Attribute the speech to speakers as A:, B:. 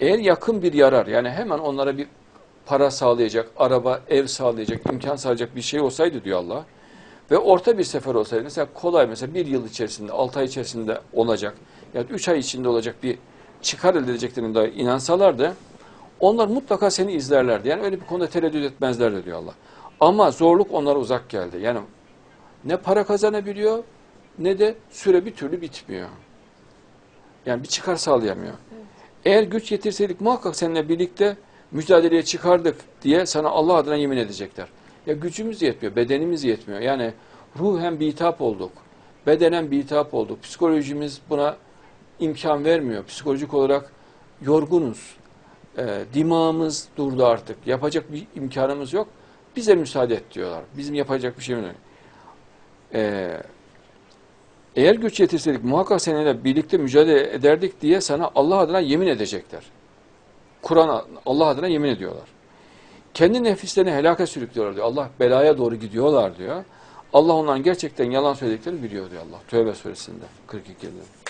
A: Eğer yakın bir yarar yani hemen onlara bir para sağlayacak, araba, ev sağlayacak, imkan sağlayacak bir şey olsaydı diyor Allah. Ve orta bir sefer olsaydı mesela kolay mesela bir yıl içerisinde, altı ay içerisinde olacak ya üç ay içinde olacak bir çıkar elde edeceklerine dair inansalardı onlar mutlaka seni izlerlerdi. Yani öyle bir konuda tereddüt etmezlerdi diyor Allah. Ama zorluk onlara uzak geldi. Yani ne para kazanabiliyor ne de süre bir türlü bitmiyor. Yani bir çıkar sağlayamıyor. Eğer güç yetirseydik muhakkak seninle birlikte mücadeleye çıkardık diye sana Allah adına yemin edecekler. Ya gücümüz yetmiyor, bedenimiz yetmiyor. Yani ruhen bitap olduk, bedenen bitap olduk. Psikolojimiz buna imkan vermiyor. Psikolojik olarak yorgunuz. Ee, dimağımız durdu artık. Yapacak bir imkanımız yok. Bize müsaade et diyorlar. Bizim yapacak bir şeyimiz yok. Ee, eğer güç yetirseydik muhakkak seninle birlikte mücadele ederdik diye sana Allah adına yemin edecekler. Kur'an Allah adına yemin ediyorlar. Kendi nefislerini helaka sürüklüyorlar diyor. Allah belaya doğru gidiyorlar diyor. Allah onların gerçekten yalan söylediklerini biliyor diyor Allah. Tövbe suresinde 42'de.